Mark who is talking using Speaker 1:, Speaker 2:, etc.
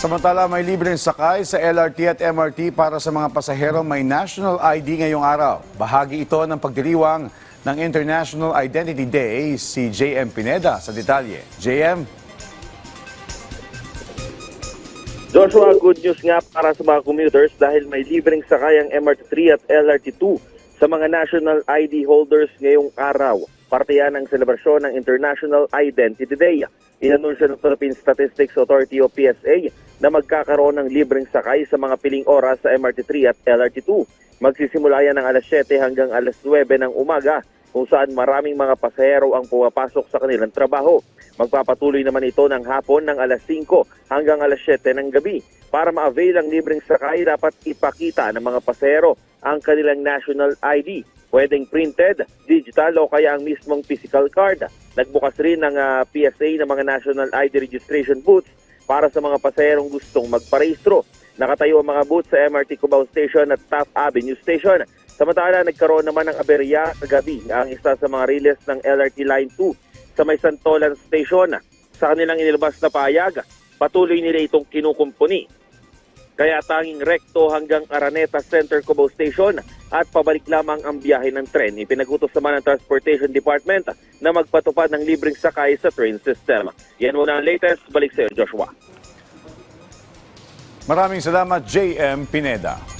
Speaker 1: Samantala, may libreng sakay sa LRT at MRT para sa mga pasahero may national ID ngayong araw. Bahagi ito ng pagdiriwang ng International Identity Day si JM Pineda sa detalye. JM?
Speaker 2: Joshua, good news nga para sa mga commuters dahil may libreng sakay ang MRT3 at LRT2 sa mga national ID holders ngayong araw. Parte yan ng selebrasyon ng International Identity Day. Inanunsyo ng Philippine Statistics Authority o PSA na magkakaroon ng libreng sakay sa mga piling oras sa MRT3 at LRT2. Magsisimula yan ng alas 7 hanggang alas 9 ng umaga kung saan maraming mga pasahero ang pumapasok sa kanilang trabaho. Magpapatuloy naman ito ng hapon ng alas 5 hanggang alas 7 ng gabi. Para ma-avail ang libreng sakay, dapat ipakita ng mga pasahero ang kanilang national ID. Pwedeng printed, digital o kaya ang mismong physical card. Nagbukas rin ng ah, PSA ng mga national ID registration booths para sa mga pasaherong gustong magparehistro. Nakatayo ang mga booth sa MRT Cubao Station at Taft Avenue Station. Samantala, nagkaroon naman ng aberya kagabi ang isa sa mga riles ng LRT Line 2 sa may Santolan Station. Sa kanilang inilabas na payag, patuloy nila itong kinukumpuni. Kaya tanging rekto hanggang Araneta Center Cubao Station at pabalik lamang ang biyahe ng tren. Ipinagutos naman ng Transportation Department na magpatupad ng libreng sakay sa train system. Yan muna ang latest. Balik sa iyo, Joshua.
Speaker 1: Maraming salamat, JM Pineda.